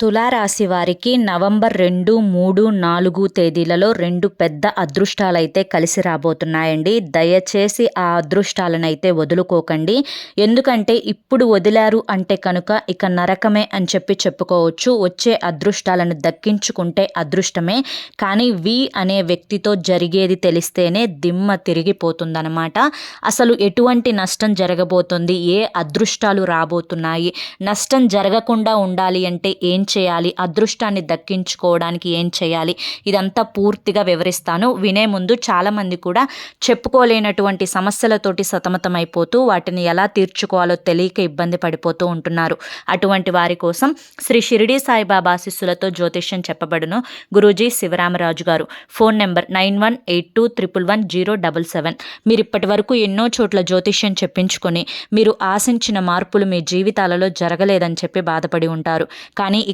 తులారాశి వారికి నవంబర్ రెండు మూడు నాలుగు తేదీలలో రెండు పెద్ద అదృష్టాలైతే కలిసి రాబోతున్నాయండి. దయచేసి ఆ అదృష్టాలనైతే వదులుకోకండి. ఎందుకంటే ఇప్పుడు వదిలారు అంటే కనుక ఇక నరకమే అని చెప్పి చెప్పుకోవచ్చు. వచ్చే అదృష్టాలను దక్కించుకుంటే అదృష్టమే. కానీ వి అనే వ్యక్తితో జరిగేది తెలిస్తేనే దిమ్మ తిరిగిపోతుందనమాట అసలు ఎటువంటి నష్టం జరగబోతుంది? ఏ అదృష్టాలు రాబోతున్నాయి? నష్టం జరగకుండా ఉండాలి అంటే ఏం చేయాలి? అదృష్టాన్ని దక్కించుకోవడానికి ఏం చేయాలి? ఇదంతా పూర్తిగా వివరిస్తాను. వినే ముందు చాలామంది కూడా చెప్పుకోలేనటువంటి సమస్యలతోటి సతమతమైపోతూ వాటిని ఎలా తీర్చుకోవాలో తెలియక ఇబ్బంది పడిపోతూ ఉంటున్నారు. అటువంటి వారి కోసం శ్రీ షిరిడి సాయిబాబా ఆశీస్సులతో జ్యోతిష్యం చెప్పబడును Guruji Sivaramaraju garu. Phone number nine one eight two triple one zero double seven. మీరు ఇప్పటి వరకు ఎన్నో చోట్ల జ్యోతిష్యం చెప్పించుకొని మీరు ఆశించిన మార్పులు మీ జీవితాలలో జరగలేదని చెప్పి బాధపడి ఉంటారు. కానీ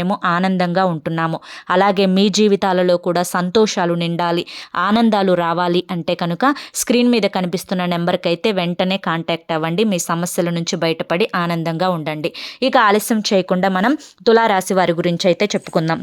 మేము ఆనందంగా ఉంటున్నాము. అలాగే మీ జీవితాలలో కూడా సంతోషాలు నిండాలి ఆనందాలు రావాలి అంటే కనుక స్క్రీన్ మీద కనిపిస్తున్న నెంబర్కి అయితే వెంటనే కాంటాక్ట్ అవ్వండి. మీ సమస్యల నుంచి బయటపడి ఆనందంగా ఉండండి. ఇక ఆలస్యం చేయకుండా మనం తులారాశి వారి గురించి అయితే చెప్పుకుందాం.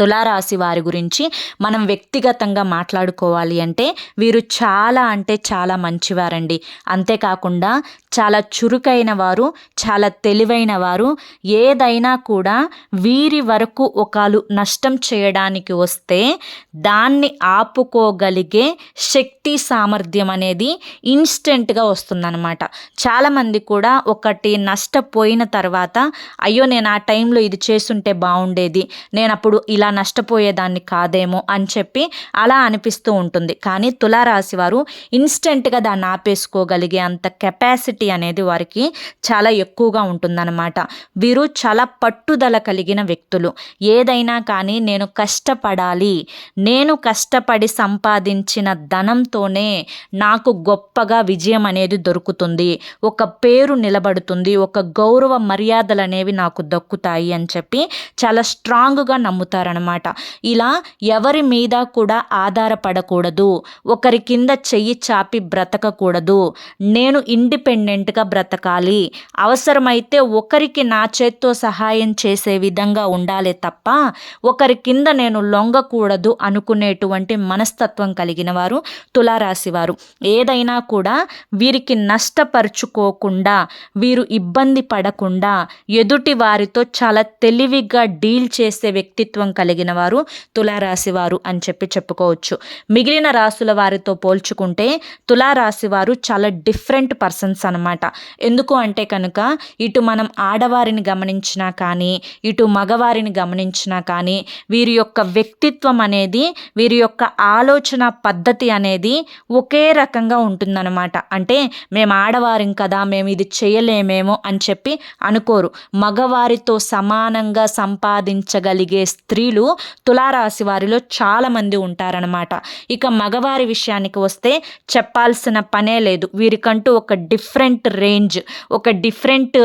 తులారాశి వారి గురించి మనం వ్యక్తిగతంగా మాట్లాడుకోవాలి అంటే వీరు చాలా అంటే చాలా మంచివారండి. అంతేకాకుండా చాలా చురుకైన వారు చాలా తెలివైన వారు ఏదైనా కూడా వీరి వరకు ఒకళ్ళు నష్టం చేయడానికి వస్తే దాన్ని ఆపుకోగలిగే శక్తి సామర్థ్యం అనేది ఇన్స్టెంట్గా వస్తుందన్నమాట. చాలామంది కూడా ఒకటి నష్టపోయిన తర్వాత అయ్యో నేను ఆ టైంలో ఇది చేస్తుంటే బాగుండేది నేను అప్పుడు ఇలా నష్టపోయేదాన్ని కాదేమో అని చెప్పి అలా అనిపిస్తూ ఉంటుంది. కానీ తులారాశి వారు ఇన్స్టెంట్గా దాన్ని ఆపేసుకోగలిగే అంత కెపాసిటీ అనేది వారికి చాలా ఎక్కువగా ఉంటుందన్నమాట. వీరు చాలా పట్టుదల కలిగిన వ్యక్తులు. ఏదైనా కానీ నేను కష్టపడాలి నేను కష్టపడి సంపాదించిన ధనంతోనే నాకు గొప్పగా విజయం అనేది దొరుకుతుంది. ఒక పేరు నిలబడుతుంది ఒక గౌరవ మర్యాదలు అనేవి నాకు దక్కుతాయి అని చెప్పి చాలా స్ట్రాంగ్గా నమ్ముతారు. అనమాట ఇలా ఎవరి మీద కూడా ఆధారపడకూడదు. ఒకరి కింద చెయ్యి చాపి బ్రతకకూడదు. నేను ఇండిపెండెంట్గా బ్రతకాలి. అవసరమైతే ఒకరికి నా చేత్తో సహాయం చేసే విధంగా ఉండాలి తప్ప ఒకరి కింద నేను లొంగకూడదు అనుకునేటువంటి మనస్తత్వం కలిగిన వారు తులారాశి వారు. ఏదైనా కూడా వీరికి నష్టపరుచుకోకుండా వీరు ఇబ్బంది పడకుండా ఎదుటి వారితో చాలా తెలివిగా డీల్ చేసే వ్యక్తిత్వం కలిగిన వారు తులారాశి వారు అని చెప్పి చెప్పుకోవచ్చు. మిగిలిన రాశుల వారితో పోల్చుకుంటే తులారాశి వారు చాలా డిఫరెంట్ పర్సన్స్ అనమాట ఎందుకు అంటే కనుక ఇటు మనం ఆడవారిని గమనించినా కానీ ఇటు మగవారిని గమనించినా కానీ వీరి యొక్క వ్యక్తిత్వం అనేది వీరి యొక్క ఆలోచన పద్ధతి అనేది ఒకే రకంగా ఉంటుందన్నమాట. అంటే మేము ఆడవారిం కదా మేము ఇది చేయలేమేమో అని చెప్పి అనుకోరు. మగవారితో సమానంగా సంపాదించగలిగే స్త్రీ స్త్రీలు తులారాశి వారిలో చాలామంది ఉంటారనమాట ఇక మగవారి విషయానికి వస్తే చెప్పాల్సిన పనే లేదు. వీరికంటూ ఒక డిఫరెంట్ రేంజ్ ఒక డిఫరెంట్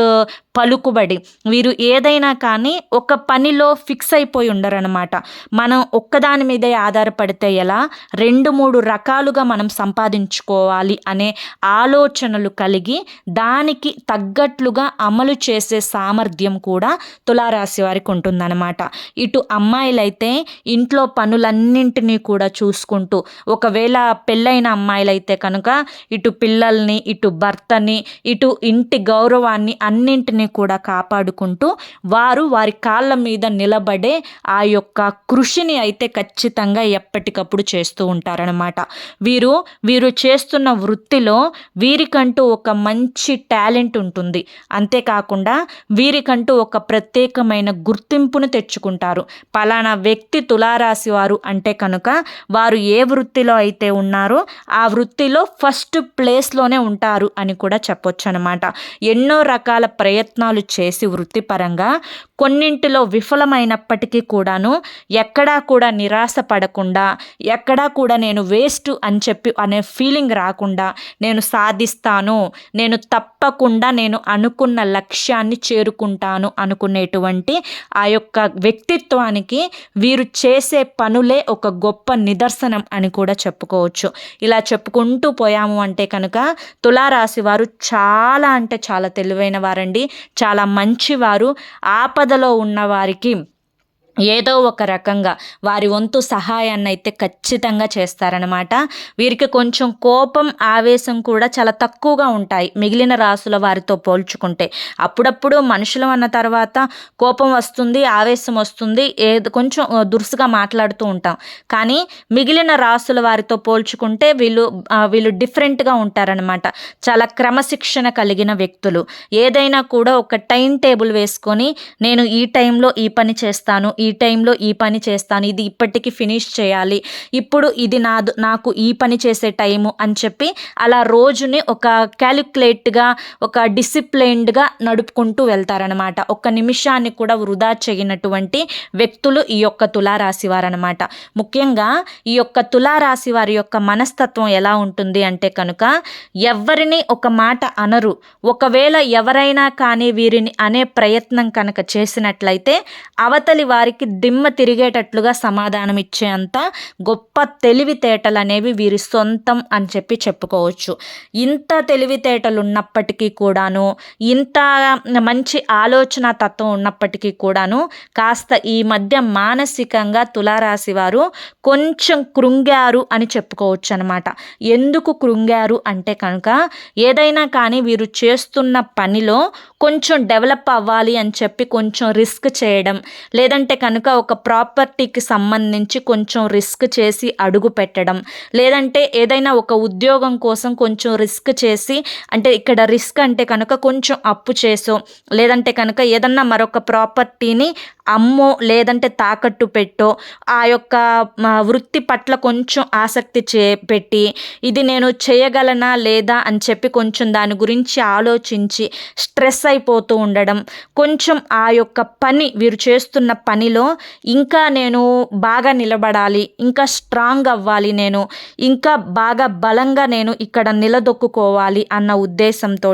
పలుకుబడి. వీరు ఏదైనా కానీ ఒక పనిలో ఫిక్స్ అయిపోయి ఉండరనమాట మనం ఒక్కదాని మీదే ఆధారపడితే ఎలా? రెండు మూడు రకాలుగా మనం సంపాదించుకోవాలి అనే ఆలోచనలు కలిగి దానికి తగ్గట్లుగా అమలు చేసే సామర్థ్యం కూడా తులారాశి వారికి ఉంటుందన్నమాట. ఇటు అమ్మాయిలైతే ఇంట్లో పనులన్నింటినీ కూడా చూసుకుంటూ ఒకవేళ పెళ్ళైన అమ్మాయిలైతే కనుక ఇటు పిల్లల్ని ఇటు భర్తని ఇటు ఇంటి గౌరవాన్ని అన్నింటినీ కూడా కాపాడుకుంటూ వారు వారి కాళ్ళ మీద నిలబడే ఆ యొక్క కృషిని అయితే ఖచ్చితంగా ఎప్పటికప్పుడు చేస్తూ ఉంటారనమాట వీరు వీరు చేస్తున్న వృత్తిలో వీరికంటూ ఒక మంచి టాలెంట్ ఉంటుంది. అంతేకాకుండా వీరికంటూ ఒక ప్రత్యేకమైన గుర్తింపును తెచ్చుకుంటారు. పలానా వ్యక్తి తులారాశి వారు అంటే కనుక వారు ఏ వృత్తిలో అయితే ఉన్నారో ఆ వృత్తిలో ఫస్ట్ ప్లేస్లోనే ఉంటారు అని కూడా చెప్పొచ్చు అనమాట ఎన్నో రకాల ప్రయత్నాలు చేసి వృత్తిపరంగా కొన్నింటిలో విఫలమైనప్పటికీ కూడాను ఎక్కడా కూడా నిరాశ పడకుండా ఎక్కడా కూడా నేను వేస్ట్ అని చెప్పి అనే ఫీలింగ్ రాకుండా నేను సాధిస్తాను నేను తప్పకుండా నేను అనుకున్న లక్ష్యాన్ని చేరుకుంటాను అనుకునేటువంటి ఆ యొక్క వ్యక్తిత్వానికి వీరు చేసే పనులే ఒక గొప్ప నిదర్శనం అని కూడా చెప్పుకోవచ్చు. ఇలా చెప్పుకుంటూ పోయాము అంటే కనుక తులారాశి వారు చాలా అంటే చాలా తెలివైన వారండి. చాలా మంచివారు. ఆపదలో ఉన్నవారికి ఏదో ఒక రకంగా వారి వంతు సహాయాన్ని అయితే ఖచ్చితంగా చేస్తారనమాట వీరికి కొంచెం కోపం ఆవేశం కూడా చాలా తక్కువగా ఉంటాయి. మిగిలిన రాసుల వారితో పోల్చుకుంటే అప్పుడప్పుడు మనుషులు అన్న తర్వాత కోపం వస్తుంది ఆవేశం వస్తుంది ఏదో కొంచెం దురుసుగా మాట్లాడుతూ ఉంటాం. కానీ మిగిలిన రాసుల వారితో పోల్చుకుంటే వీళ్ళు వీళ్ళు డిఫరెంట్గా ఉంటారనమాట చాలా క్రమశిక్షణ కలిగిన వ్యక్తులు. ఏదైనా కూడా ఒక టైం టేబుల్ వేసుకొని నేను ఈ టైంలో ఈ పని చేస్తాను ఈ టైంలో ఈ పని చేస్తాను ఇది ఇప్పటికి ఫినిష్ చేయాలి ఇప్పుడు ఇది నాదు నాకు ఈ పని చేసే టైము అని చెప్పి అలా రోజుని ఒక క్యాలిక్యులేట్గా ఒక డిసిప్లైన్డ్గా నడుపుకుంటూ వెళ్తారనమాట. ఒక్క నిమిషాన్ని కూడా వృధా చేయనటువంటి వ్యక్తులు ఈ యొక్క తులారాశి వారనమాట. ముఖ్యంగా ఈ యొక్క తులారాశి వారి యొక్క మనస్తత్వం ఎలా ఉంటుంది అంటే కనుక ఎవరిని ఒక మాట అనరు. ఒకవేళ ఎవరైనా కానీ వీరిని అనే ప్రయత్నం కనుక చేసినట్లయితే అవతలి వారికి దిమ్మ తిరిగేటట్లుగా సమాధానం ఇచ్చేంత గొప్ప తెలివితేటలు అనేవి వీరి సొంతం అని చెప్పి చెప్పుకోవచ్చు. ఇంత తెలివితేటలు ఉన్నప్పటికీ కూడాను ఇంత మంచి ఆలోచన తత్వం ఉన్నప్పటికీ కూడాను కాస్త ఈ మధ్య మానసికంగా తులారాశి వారు కొంచెం కృంగారు అని చెప్పుకోవచ్చు అనమాట ఎందుకు కృంగారు అంటే కనుక ఏదైనా కానీ వీరు చేస్తున్న పనిలో కొంచెం డెవలప్ అవ్వాలి అని చెప్పి కొంచెం రిస్క్ చేయడం లేదంటే కనుక ఒక ప్రాపర్టీకి సంబంధించి కొంచెం రిస్క్ చేసి అడుగు పెట్టడం లేదంటే ఏదైనా ఒక ఉద్యోగం కోసం కొంచెం రిస్క్ చేసి అంటే ఇక్కడ రిస్క్ అంటే కనుక కొంచెం అప్పు చేసో లేదంటే కనుక ఏదన్నా మరొక ప్రాపర్టీని అమ్మో లేదంటే తాకట్టు పెట్టో ఆ యొక్క వృత్తి పట్ల కొంచెం ఆసక్తి చే పెట్టి ఇది నేను చేయగలనా లేదా అని చెప్పి కొంచెం దాని గురించి ఆలోచించి స్ట్రెస్ అయిపోతూ ఉండడం కొంచెం ఆ యొక్క పని వీరు చేస్తున్న పని దానిలో ఇంకా నేను బాగా నిలబడాలి ఇంకా స్ట్రాంగ్ అవ్వాలి నేను ఇంకా బాగా బలంగా నేను ఇక్కడ నిలదొక్కుకోవాలి అన్న ఉద్దేశంతో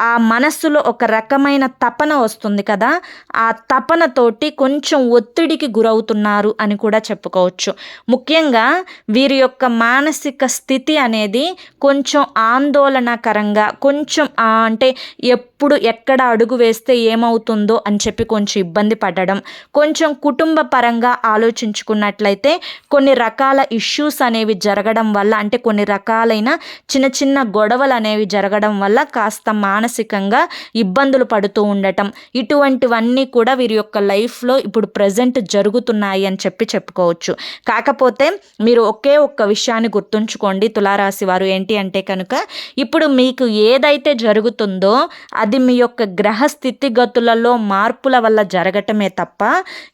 ఆ మనస్సులో ఒక రకమైన తపన వస్తుంది కదా ఆ తపనతోటి కొంచెం ఒత్తిడికి గురవుతున్నారు అని కూడా చెప్పుకోవచ్చు. ముఖ్యంగా వీరి యొక్క మానసిక స్థితి అనేది కొంచెం ఆందోళనకరంగా కొంచెం అంటే ఎప్పుడు ఎక్కడ అడుగు వేస్తే ఏమవుతుందో అని చెప్పి కొంచెం ఇబ్బంది పడడం కొంచెం కుటుంబ పరంగా ఆలోచించుకున్నట్లయితే కొన్ని రకాల ఇష్యూస్ అనేవి జరగడం వల్ల అంటే కొన్ని రకాలైన చిన్న చిన్న గొడవలు అనేవి జరగడం వల్ల కాస్త మానసికంగా ఇబ్బందులు పడుతూ ఉండటం. ఇటువంటివన్నీ కూడా వీరి యొక్క లైఫ్లో ఇప్పుడు ప్రజెంట్ జరుగుతున్నాయి అని చెప్పి చెప్పుకోవచ్చు. కాకపోతే మీరు ఒకే ఒక్క విషయాన్ని గుర్తుంచుకోండి తులారాశి వారు. ఏంటి అంటే కనుక ఇప్పుడు మీకు ఏదైతే జరుగుతుందో అది మీ యొక్క గ్రహ స్థితిగతులలో మార్పుల వల్ల జరగటమే తప్ప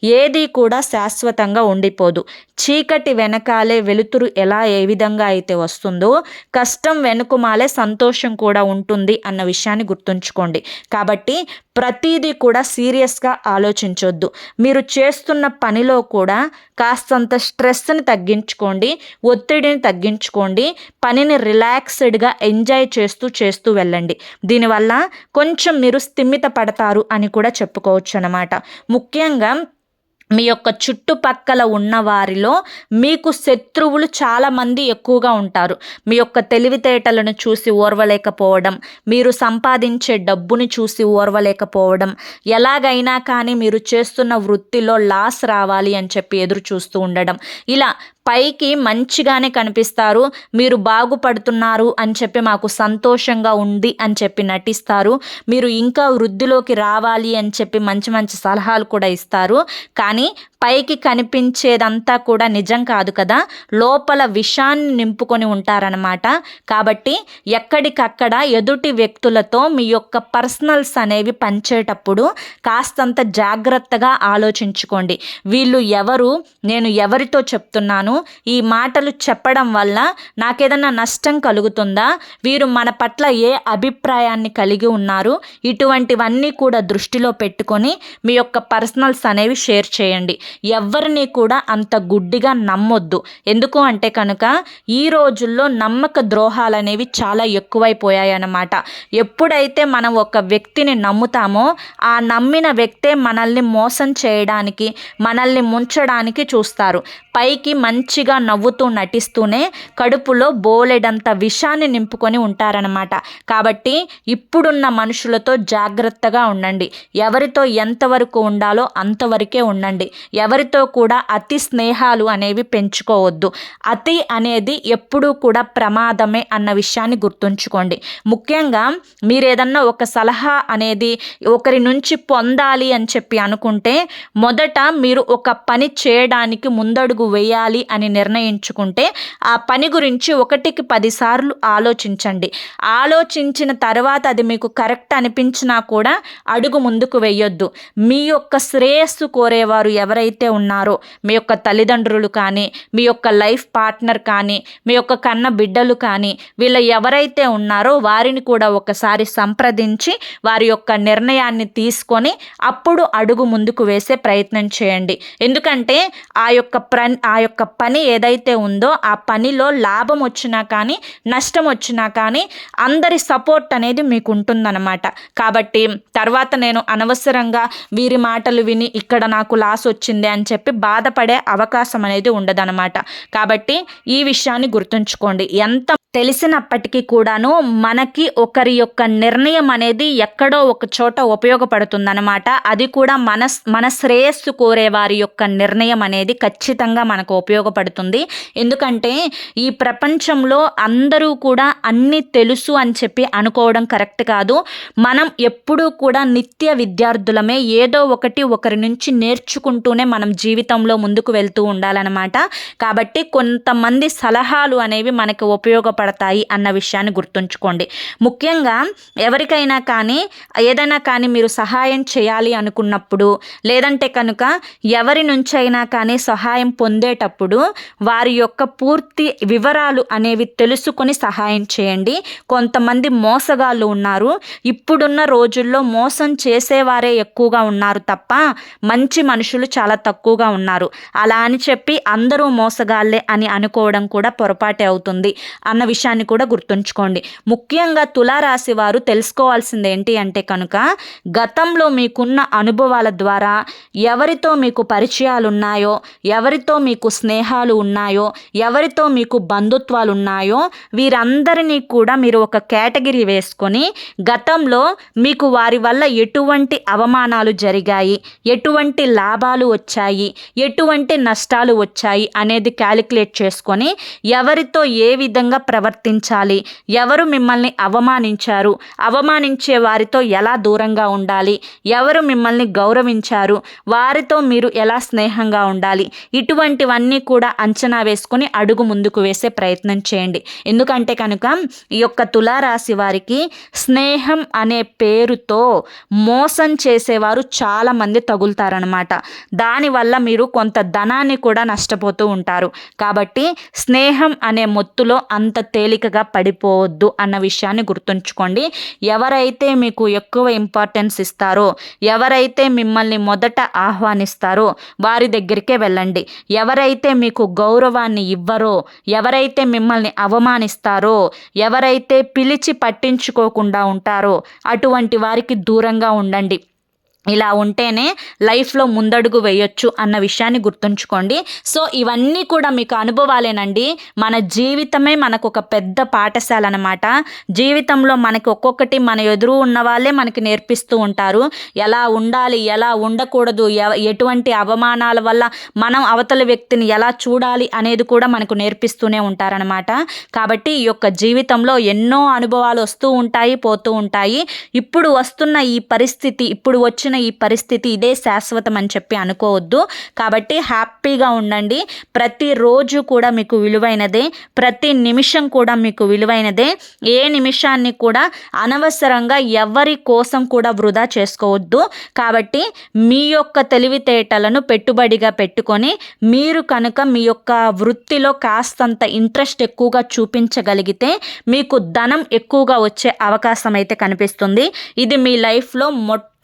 ఏది కూడా శాశ్వతంగా ఉండిపోదు. చీకటి వెనకాలే వెలుతురు ఎలా ఏ విధంగా అయితే వస్తుందో కష్టం వెనుకమాలే సంతోషం కూడా ఉంటుంది అన్న విషయాన్ని గుర్తుంచుకోండి. కాబట్టి ప్రతిదీ కూడా సీరియస్గా ఆలోచించొద్దు. మీరు చేస్తున్న పనిలో కూడా కాస్తంత స్ట్రెస్ని తగ్గించుకోండి ఒత్తిడిని తగ్గించుకోండి పనిని రిలాక్స్డ్గా ఎంజాయ్ చేస్తూ చేస్తూ వెళ్ళండి. దీనివల్ల కొంచెం మీరు స్థిమిత పడతారు అని కూడా చెప్పుకోవచ్చు అనమాట ముఖ్యంగా మీ యొక్క చుట్టుపక్కల ఉన్న వారిలో మీకు శత్రువులు చాలామంది ఎక్కువగా ఉంటారు. మీ యొక్క తెలివితేటలను చూసి ఓర్వలేకపోవడం మీరు సంపాదించే డబ్బుని చూసి ఓర్వలేకపోవడం ఎలాగైనా కానీ మీరు చేస్తున్న వృత్తిలో లాస్ రావాలి అని చెప్పి ఎదురు చూస్తూ ఉండడం. ఇలా పైకి మంచిగానే కనిపిస్తారు మీరు బాగుపడుతున్నారు అని చెప్పి మాకు సంతోషంగా ఉంది అని చెప్పి నటిస్తారు. మీరు ఇంకా వృద్ధిలోకి రావాలి అని చెప్పి మంచి మంచి సలహాలు కూడా ఇస్తారు. కానీ పైకి కనిపించేదంతా కూడా నిజం కాదు కదా. లోపల విషాన్ని నింపుకొని ఉంటారనమాట కాబట్టి ఎక్కడికక్కడ ఎదుటి వ్యక్తులతో మీ యొక్క పర్సనల్స్ అనేవి పంచేటప్పుడు కాస్తంత జాగ్రత్తగా ఆలోచించుకోండి. వీళ్ళు ఎవరు? నేను ఎవరితో చెప్తున్నాను? ఈ మాటలు చెప్పడం వల్ల నాకేదన్నా నష్టం కలుగుతుందా? వీరు మన పట్ల ఏ అభిప్రాయాన్ని కలిగి ఉన్నారు? ఇటువంటివన్నీ కూడా దృష్టిలో పెట్టుకొని మీ యొక్క పర్సనల్స్ అనేవి షేర్ చేయండి. ఎవరిని కూడా అంత గుడ్డిగా నమ్మొద్దు. ఎందుకు అంటే కనుక ఈ రోజుల్లో నమ్మక ద్రోహాలు అనేవి చాలా ఎక్కువైపోయాయి అన్నమాట ఎప్పుడైతే మనం ఒక వ్యక్తిని నమ్ముతామో ఆ నమ్మిన వ్యక్తే మనల్ని మోసం చేయడానికి మనల్ని ముంచడానికి చూస్తారు. పైకి మంచిగా నవ్వుతూ నటిస్తూనే కడుపులో బోలెడంత విషాన్ని నింపుకొని ఉంటారనమాట కాబట్టి ఇప్పుడున్న మనుషులతో జాగ్రత్తగా ఉండండి. ఎవరితో ఎంతవరకు ఉండాలో అంతవరకే ఉండండి. ఎవరితో కూడా అతి స్నేహాలు అనేవి పెంచుకోవద్దు. అతి అనేది ఎప్పుడూ కూడా ప్రమాదమే అన్న విషయాన్ని గుర్తుంచుకోండి. ముఖ్యంగా మీరు ఏదన్నా ఒక సలహా అనేది ఒకరి నుంచి పొందాలి అని చెప్పి అనుకుంటే మొదట మీరు ఒక పని చేయడానికి ముందడుగు వేయాలి అని నిర్ణయించుకుంటే ఆ పని గురించి ఒకటికి పదిసార్లు ఆలోచించండి. ఆలోచించిన తర్వాత అది మీకు కరెక్ట్ అనిపించినా కూడా అడుగు ముందుకు వేయొద్దు. మీ యొక్క శ్రేయస్సు కోరేవారు ఎవరైతే ఉన్నారో మీ యొక్క తల్లిదండ్రులు కానీ మీ యొక్క లైఫ్ పార్ట్నర్ కానీ మీ యొక్క కన్న బిడ్డలు కానీ వీళ్ళ ఎవరైతే ఉన్నారో వారిని కూడా ఒకసారి సంప్రదించి వారి యొక్క నిర్ణయాన్ని తీసుకొని అప్పుడు అడుగు ముందుకు వేసే ప్రయత్నం చేయండి. ఎందుకంటే ఆ యొక్క ప్ర ఆ యొక్క పని ఏదైతే ఉందో ఆ పనిలో లాభం వచ్చినా కానీ నష్టం వచ్చినా కానీ అందరి సపోర్ట్ అనేది మీకు ఉంటుందన్నమాట కాబట్టి తర్వాత నేను అనవసరంగా వీరి మాటలు విని ఇక్కడ నాకు లాస్ వచ్చింది అని చెప్పి బాధపడే అవకాశం అనేది ఉండదన్నమాట. కాబట్టి ఈ విషయాన్ని గుర్తుంచుకోండి. ఎంత తెలిసినప్పటికీ కూడాను మనకి ఒకరి యొక్క నిర్ణయం అనేది ఎక్కడో ఒక చోట ఉపయోగపడుతుందన్నమాట. అది కూడా మన మన శ్రేయస్సు కోరే వారి యొక్క నిర్ణయం అనేది ఖచ్చితంగా మనకు ఉపయోగపడుతుంది. ఎందుకంటే ఈ ప్రపంచంలో అందరూ కూడా అన్ని తెలుసు అని చెప్పి అనుకోవడం కరెక్ట్ కాదు. మనం ఎప్పుడూ కూడా నిత్య విద్యార్థులమే ఏదో ఒకటి ఒకరి నుంచి నేర్చుకుంటూనే మనం జీవితంలో ముందుకు వెళ్తూ ఉండాలన్నమాట. కాబట్టి కొంతమంది సలహాలు అనేవి మనకు ఉపయోగపడతాయి అన్న విషయాన్ని గుర్తుంచుకోండి. ముఖ్యంగా ఎవరికైనా కానీ ఏదైనా కానీ మీరు సహాయం చేయాలి అనుకున్నప్పుడు లేదంటే కనుక ఎవరి నుంచైనా కానీ సహాయం పొందేటప్పుడు వారి యొక్క పూర్తి వివరాలు అనేవి తెలుసుకొని సహాయం చేయండి. కొంతమంది మోసగాళ్ళు ఉన్నారు. ఇప్పుడున్న రోజుల్లో మోసం చేసేవారే ఎక్కువగా ఉన్నారు తప్ప మంచి మనుషులు చాలా తక్కువగా ఉన్నారు. అలా అని చెప్పి అందరూ మోసగాళ్ళే అని అనుకోవడం కూడా పొరపాటే అవుతుంది అన్న విషయాన్ని కూడా గుర్తుంచుకోండి. ముఖ్యంగా తులారాశి వారు తెలుసుకోవాల్సింది ఏంటి అంటే కనుక గతంలో మీకున్న అనుభవాల ద్వారా ఎవరితో మీకు పరిచయాలు ఉన్నాయో ఎవరితో మీకు స్నేహాలు ఉన్నాయో ఎవరితో మీకు బంధుత్వాలు ఉన్నాయో వీరందరినీ కూడా మీరు ఒక కేటగిరీ వేసుకొని గతంలో మీకు వారి వల్ల ఎటువంటి అవమానాలు జరిగాయి ఎటువంటి లాభాలు వచ్చాయి? ఎటువంటి నష్టాలు వచ్చాయి అనేది క్యాలిక్యులేట్ చేసుకొని ఎవరితో ఏ విధంగా ప్రవర్తించాలి? ఎవరు మిమ్మల్ని అవమానించారు? అవమానించే వారితో ఎలా దూరంగా ఉండాలి? ఎవరు మిమ్మల్ని గౌరవించారు? వారితో మీరు ఎలా స్నేహంగా ఉండాలి? ఇటువంటివన్నీ కూడా అంచనా వేసుకొని అడుగు ముందుకు వేసే ప్రయత్నం చేయండి. ఎందుకంటే కనుక ఈ యొక్క తులారాశి వారికి స్నేహం అనే పేరుతో మోసం చేసేవారు చాలామంది తగులుతారనమాట దానివల్ల మీరు కొంత ధనాన్ని కూడా నష్టపోతూ ఉంటారు. కాబట్టి స్నేహం అనే మొత్తులో అంత తేలికగా పడిపోవద్దు అన్న విషయాన్ని గుర్తుంచుకోండి. ఎవరైతే మీకు ఎక్కువ ఇంపార్టెన్స్ ఇస్తారో ఎవరైతే మిమ్మల్ని మొదట ఆహ్వానిస్తారో వారి దగ్గరికే వెళ్ళండి. ఎవరైతే మీకు గౌరవాన్ని ఇవ్వరో ఎవరైతే మిమ్మల్ని అవమానిస్తారో ఎవరైతే పిలిచి పట్టించుకోకుండా ఉంటారో అటువంటి వారికి దూరంగా ఉండండి. ఇలా ఉంటేనే లైఫ్లో ముందడుగు వేయొచ్చు అన్న విషయాన్ని గుర్తుంచుకోండి. సో ఇవన్నీ కూడా మీకు అనుభవాలేనండి. మన జీవితమే మనకు ఒక పెద్ద పాఠశాల అనమాట జీవితంలో మనకి ఒక్కొక్కటి మన ఎదురు ఉన్న వాళ్ళే మనకి నేర్పిస్తూ ఉంటారు. ఎలా ఉండాలి ఎలా ఉండకూడదు ఎటువంటి అవమానాల వల్ల మనం అవతల వ్యక్తిని ఎలా చూడాలి అనేది కూడా మనకు నేర్పిస్తూనే ఉంటారనమాట కాబట్టి ఈ యొక్క జీవితంలో ఎన్నో అనుభవాలు వస్తూ ఉంటాయి పోతూ ఉంటాయి. ఇప్పుడు వస్తున్న ఈ పరిస్థితి ఇప్పుడు వచ్చిన రోజున ఈ పరిస్థితి ఇదే శాశ్వతం అని చెప్పి అనుకోవద్దు. కాబట్టి హ్యాపీగా ఉండండి. ప్రతిరోజు కూడా మీకు విలువైనదే. ప్రతి నిమిషం కూడా మీకు విలువైనదే. ఏ నిమిషాన్ని కూడా అనవసరంగా ఎవరి కోసం కూడా వృధా చేసుకోవద్దు. కాబట్టి మీ యొక్క తెలివితేటలను పెట్టుబడిగా పెట్టుకొని మీరు కనుక మీ యొక్క వృత్తిలో కాస్తంత ఇంట్రెస్ట్ ఎక్కువగా చూపించగలిగితే మీకు ధనం ఎక్కువగా వచ్చే అవకాశం అయితే కనిపిస్తుంది. ఇది మీ లైఫ్లో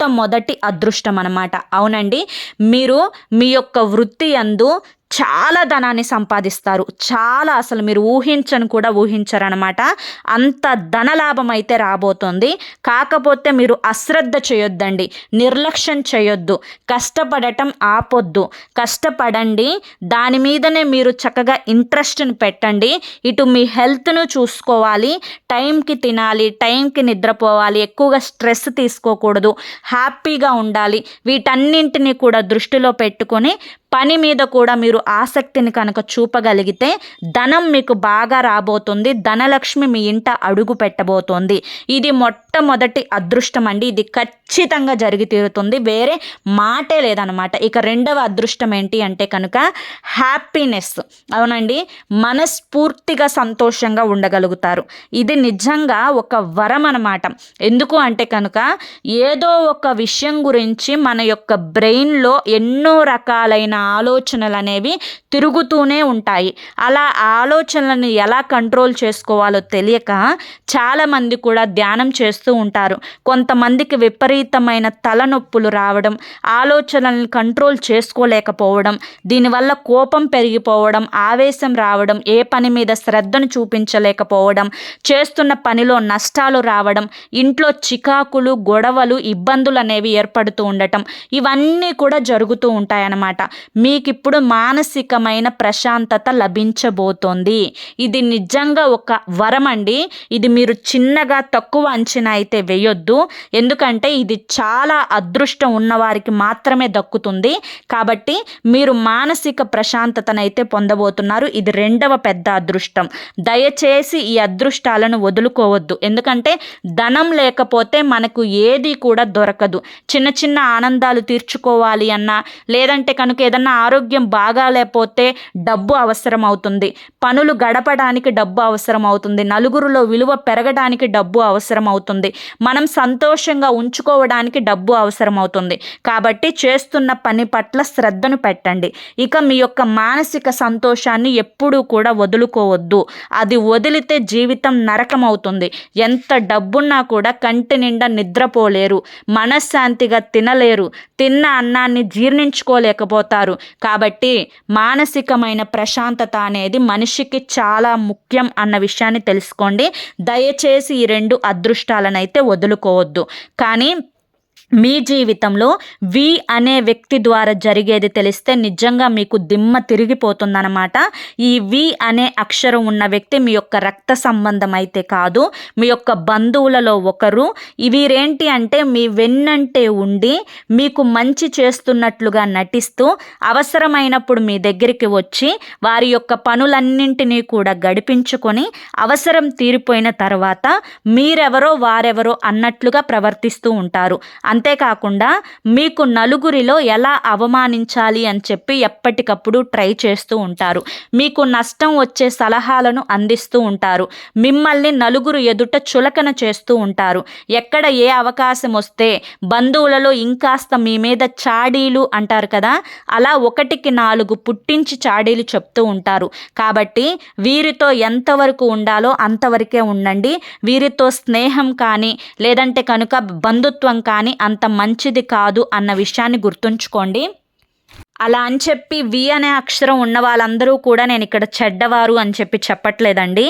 మొట్టమొదటి అదృష్టం అనమాట అవునండి. మీరు మీ యొక్క వృత్తి అందు చాలా ధనాన్ని సంపాదిస్తారు. చాలా అసలు మీరు ఊహించని కూడా ఊహించరనమాట అంత ధనలాభం అయితే రాబోతుంది. కాకపోతే మీరు అశ్రద్ధ చేయొద్దండి. నిర్లక్ష్యం చేయొద్దు. కష్టపడటం ఆపొద్దు. కష్టపడండి. దాని మీదనే మీరు చక్కగా ఇంట్రెస్ట్ని పెట్టండి. ఇటు మీ హెల్త్ను చూసుకోవాలి. టైంకి తినాలి. టైంకి నిద్రపోవాలి. ఎక్కువగా స్ట్రెస్ తీసుకోకూడదు. హ్యాపీగా ఉండాలి. వీటన్నింటినీ కూడా దృష్టిలో పెట్టుకొని పని మీద కూడా మీరు ఆసక్తిని కనుక చూపగలిగితే ధనం మీకు బాగా రాబోతుంది. ధనలక్ష్మి మీ ఇంట అడుగు పెట్టబోతోంది. ఇది మొట్టమొదటి అదృష్టం అండి. ఇది ఖచ్చితంగా జరిగి తీరుతుంది. వేరే మాటే లేదనమాట ఇక రెండవ అదృష్టం ఏంటి అంటే కనుక హ్యాపీనెస్. అవునండి మనస్ఫూర్తిగా సంతోషంగా ఉండగలుగుతారు. ఇది నిజంగా ఒక వరం అనమాట ఎందుకు అంటే కనుక ఏదో ఒక విషయం గురించి మన యొక్క బ్రెయిన్లో ఎన్నో రకాలైన ఆలోచనలు అనేవి తిరుగుతూనే ఉంటాయి. అలా ఆలోచనలను ఎలా కంట్రోల్ చేసుకోవాలో తెలియక చాలామంది కూడా ధ్యానం చేస్తూ ఉంటారు. కొంతమందికి విపరీతమైన తలనొప్పులు రావడం ఆలోచనలను కంట్రోల్ చేసుకోలేకపోవడం దీనివల్ల కోపం పెరిగిపోవడం ఆవేశం రావడం ఏ పని మీద శ్రద్ధను చూపించలేకపోవడం చేస్తున్న పనిలో నష్టాలు రావడం ఇంట్లో చికాకులు గొడవలు ఇబ్బందులు అనేవి ఏర్పడుతూ ఉండటం ఇవన్నీ కూడా జరుగుతూ ఉంటాయన్నమాట. మీకు ఇప్పుడు మానసికమైన ప్రశాంతత లభించబోతోంది. ఇది నిజంగా ఒక వరం అండి ఇది మీరు చిన్నగా తక్కువ అంచనా అయితే వేయొద్దు. ఎందుకంటే ఇది చాలా అదృష్టం ఉన్నవారికి మాత్రమే దక్కుతుంది. కాబట్టి మీరు మానసిక ప్రశాంతతనైతే పొందబోతున్నారు. ఇది రెండవ పెద్ద అదృష్టం. దయచేసి ఈ అదృష్టాలను వదులుకోవద్దు. ఎందుకంటే ధనం లేకపోతే మనకు ఏది కూడా దొరకదు. చిన్న చిన్న ఆనందాలు తీర్చుకోవాలి అన్నా లేదంటే కనుక ఏదన్నా ఆరోగ్యం బాగాలేకపోతే డబ్బు అవసరం అవుతుంది పనులు గడపడానికి డబ్బు అవసరం అవుతుంది నలుగురిలో విలువ పెరగడానికి డబ్బు అవసరం అవుతుంది మనం సంతోషంగా ఉంచుకోవడానికి డబ్బు అవసరం అవుతుంది కాబట్టి చేస్తున్న పని పట్ల శ్రద్ధను పెట్టండి. ఇక మీ యొక్క మానసిక సంతోషాన్ని ఎప్పుడూ కూడా వదులుకోవద్దు. అది వదిలితే జీవితం నరకం అవుతుంది ఎంత డబ్బున్నా కూడా కంటి నిండా నిద్రపోలేరు. మనశ్శాంతిగా తినలేరు. తిన్న అన్నాన్ని జీర్ణించుకోలేకపోతారు. కాబట్టి మానసికమైన ప్రశాంతత అనేది మనిషికి చాలా ముఖ్యం అన్న విషయాన్ని తెలుసుకోండి. దయచేసి ఈ రెండు అదృష్టాలనైతే వదులుకోవద్దు. కానీ మీ జీవితంలో వి అనే వ్యక్తి ద్వారా జరిగేది తెలిస్తే నిజంగా మీకు దిమ్మ తిరిగిపోతుందన్నమాట. ఈ వి అనే అక్షరం ఉన్న వ్యక్తి మీ యొక్క రక్త సంబంధం అయితే కాదు మీ యొక్క బంధువులలో ఒకరు. వీరేంటి అంటే మీ వెన్నంటే ఉండి మీకు మంచి చేస్తున్నట్లుగా నటిస్తూ అవసరమైనప్పుడు మీ దగ్గరికి వచ్చి వారి యొక్క పనులన్నింటినీ కూడా గడిపించుకొని అవసరం తీరిపోయిన తర్వాత మీరెవరో వారెవరో అన్నట్లుగా ప్రవర్తిస్తూ ఉంటారు. అంతేకాకుండా మీకు నలుగురిలో ఎలా అవమానించాలి అని చెప్పి ఎప్పటికప్పుడు ట్రై చేస్తూ ఉంటారు. మీకు నష్టం వచ్చే సలహాలను అందిస్తూ ఉంటారు. మిమ్మల్ని నలుగురు ఎదుట చులకన చేస్తూ ఉంటారు. ఎక్కడ ఏ అవకాశం వస్తే బంధువులలో ఇంకాస్త మీ మీద చాడీలు అంటారు కదా అలా ఒకటికి నాలుగు పుట్టించి చాడీలు చెప్తూ ఉంటారు. కాబట్టి వీరితో ఎంతవరకు ఉండాలో అంతవరకే ఉండండి. వీరితో స్నేహం కానీ లేదంటే కనుక బంధుత్వం కానీ అంత మంచిది కాదు అన్న విషయాన్ని గుర్తుంచుకోండి. అలా అని చెప్పి వి అనే అక్షరం ఉన్న వాళ్ళందరూ కూడా నేను ఇక్కడ చెడ్డవారు అని చెప్పి చెప్పట్లేదండి.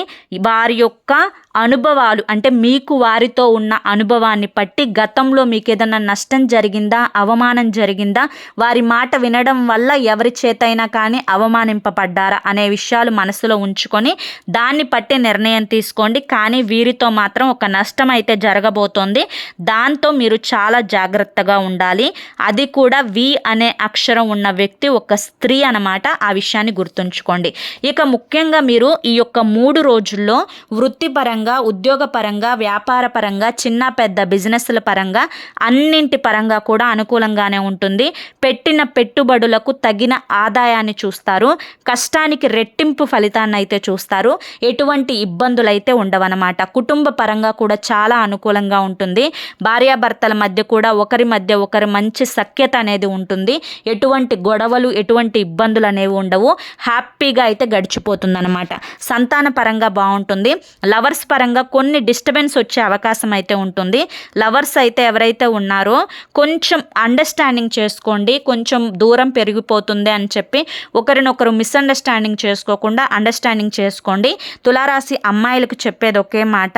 వారి యొక్క అనుభవాలు అంటే మీకు వారితో ఉన్న అనుభవాన్ని బట్టి గతంలో మీకు ఏదైనా నష్టం జరిగిందా అవమానం జరిగిందా వారి మాట వినడం వల్ల ఎవరి చేతైనా కానీ అవమానింపబడ్డారా అనే విషయాలు మనసులో ఉంచుకొని దాన్ని బట్టి నిర్ణయం తీసుకోండి. కానీ వీరితో మాత్రం ఒక నష్టం అయితే జరగబోతోంది. దాంతో మీరు చాలా జాగ్రత్తగా ఉండాలి. అది కూడా వి అనే అక్షరం ఉన్న వ్యక్తి ఒక స్త్రీ అనమాట ఆ విషయాన్ని గుర్తుంచుకోండి. ఇక ముఖ్యంగా మీరు ఈ యొక్క మూడు రోజుల్లో వృత్తిపరంగా ఉద్యోగపరంగా వ్యాపార పరంగా చిన్న పెద్ద బిజినెస్ల పరంగా అన్నింటి పరంగా కూడా అనుకూలంగానే ఉంటుంది. పెట్టిన పెట్టుబడులకు తగిన ఆదాయాన్ని చూస్తారు. కష్టానికి రెట్టింపు ఫలితాన్ని అయితే చూస్తారు. ఎటువంటి ఇబ్బందులు అయితే ఉండవన్నమాట. కుటుంబ పరంగా కూడా చాలా అనుకూలంగా ఉంటుంది. భార్యాభర్తల మధ్య కూడా ఒకరి మధ్య ఒకరి మంచి సఖ్యత అనేది ఉంటుంది. ఎటువంటి గొడవలు ఎటువంటి ఇబ్బందులు అనేవి ఉండవు. హ్యాపీగా అయితే గడిచిపోతుంది అనమాట సంతాన పరంగా బాగుంటుంది. లవర్స్ పరంగా కొన్ని డిస్టర్బెన్స్ వచ్చే అవకాశం అయితే ఉంటుంది. లవర్స్ అయితే ఎవరైతే ఉన్నారో కొంచెం అండర్స్టాండింగ్ చేసుకోండి. కొంచెం దూరం పెరిగిపోతుంది అని చెప్పి ఒకరినొకరు మిస్అండర్స్టాండింగ్ చేసుకోకుండా అండర్స్టాండింగ్ చేసుకోండి. తులారాశి అమ్మాయిలకు చెప్పేది ఒకే మాట.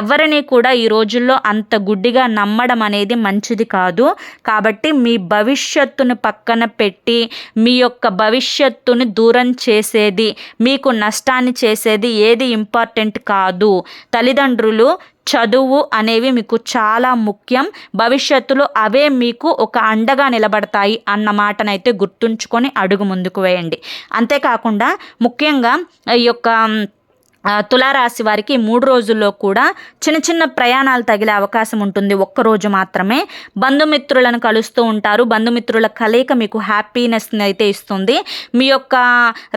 ఎవరిని కూడా ఈ రోజుల్లో అంత గుడ్డిగా నమ్మడం అనేది మంచిది కాదు. కాబట్టి మీ భవిష్యత్తును పక్కన పెట్టి పెట్టి మీ యొక్క భవిష్యత్తుని దూరం చేసేది మీకు నష్టాన్ని చేసేది ఏది ఇంపార్టెంట్ కాదు. తల్లిదండ్రులు చదువు అనేవి మీకు చాలా ముఖ్యం. భవిష్యత్తులో అవే మీకు ఒక అండగా నిలబడతాయి అన్న మాటనైతే గుర్తుంచుకొని అడుగు ముందుకు వేయండి. అంతేకాకుండా ముఖ్యంగా ఈ యొక్క తులారాశి వారికి మూడు రోజుల్లో కూడా చిన్న చిన్న ప్రయాణాలు తగిలే అవకాశం ఉంటుంది. ఒక్కరోజు మాత్రమే. బంధుమిత్రులను కలుస్తూ ఉంటారు. బంధుమిత్రుల కలయిక మీకు హ్యాపీనెస్ని అయితే ఇస్తుంది. మీ యొక్క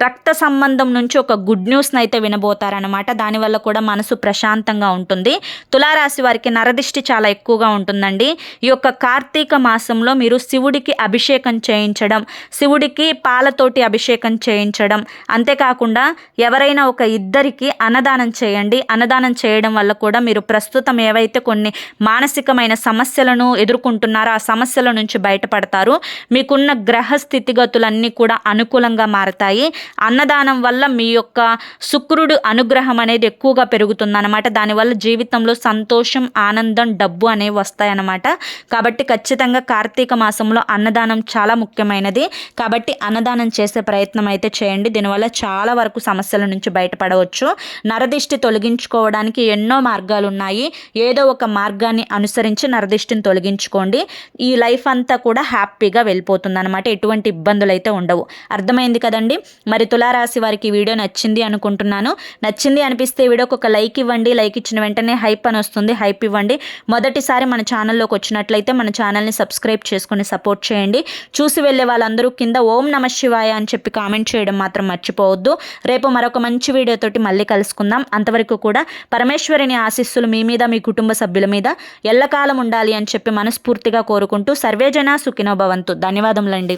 రక్త సంబంధం నుంచి ఒక గుడ్ న్యూస్ని అయితే వినబోతారనమాట దానివల్ల కూడా మనసు ప్రశాంతంగా ఉంటుంది. తులారాశి వారికి నరదిష్టి చాలా ఎక్కువగా ఉంటుందండి. ఈ యొక్క కార్తీక మాసంలో మీరు శివుడికి అభిషేకం చేయించడం శివుడికి పాలతోటి అభిషేకం చేయించడం అంతేకాకుండా ఎవరైనా ఒక ఇద్దరికి అన్నదానం చేయండి. అన్నదానం చేయడం వల్ల కూడా మీరు ప్రస్తుతం ఏవైతే కొన్ని మానసికమైన సమస్యలను ఎదుర్కొంటున్నారో ఆ సమస్యల నుంచి బయటపడతారు. మీకున్న గ్రహ స్థితిగతులన్నీ కూడా అనుకూలంగా మారతాయి. అన్నదానం వల్ల మీ యొక్క శుక్రుడు అనుగ్రహం అనేది ఎక్కువగా పెరుగుతుందన్నమాట. దానివల్ల జీవితంలో సంతోషం ఆనందం డబ్బు అనేవి వస్తాయన్నమాట. కాబట్టి ఖచ్చితంగా కార్తీక మాసంలో అన్నదానం చాలా ముఖ్యమైనది. కాబట్టి అన్నదానం చేసే ప్రయత్నం అయితే చేయండి. దీనివల్ల చాలా వరకు సమస్యల నుంచి బయటపడవచ్చు. నరదిష్టి తొలగించుకోవడానికి ఎన్నో మార్గాలు ఉన్నాయి ఏదో ఒక మార్గాన్ని అనుసరించి నరదిష్టిని తొలగించుకోండి. ఈ లైఫ్ అంతా కూడా హ్యాపీగా వెళ్ళిపోతుంది అనమాట ఎటువంటి ఇబ్బందులు అయితే ఉండవు. అర్థమైంది కదండి? మరి తులారాశి వారికి వీడియో నచ్చింది అనుకుంటున్నాను. నచ్చింది అనిపిస్తే వీడియోకి ఒక లైక్ ఇవ్వండి. లైక్ ఇచ్చిన వెంటనే హైప్ అని వస్తుంది. హైప్ ఇవ్వండి. మొదటిసారి మన ఛానల్లోకి వచ్చినట్లయితే మన ఛానల్ని సబ్స్క్రైబ్ చేసుకుని సపోర్ట్ చేయండి. చూసి వెళ్ళే వాళ్ళందరూ కింద ఓం నమ శివాయ అని చెప్పి కామెంట్ చేయడం మాత్రం మర్చిపోవద్దు. రేపు మరొక మంచి వీడియోతోటి మళ్ళీ కలుసుకుందాం అంతవరకు కూడా పరమేశ్వరిని ఆశీస్సులు మీ మీద మీ కుటుంబ సభ్యుల మీద ఎల్లకాలం ఉండాలి అని చెప్పి మనస్ఫూర్తిగా కోరుకుంటూ సర్వేజన సుఖినోభవంతు ధన్యవాదములండి.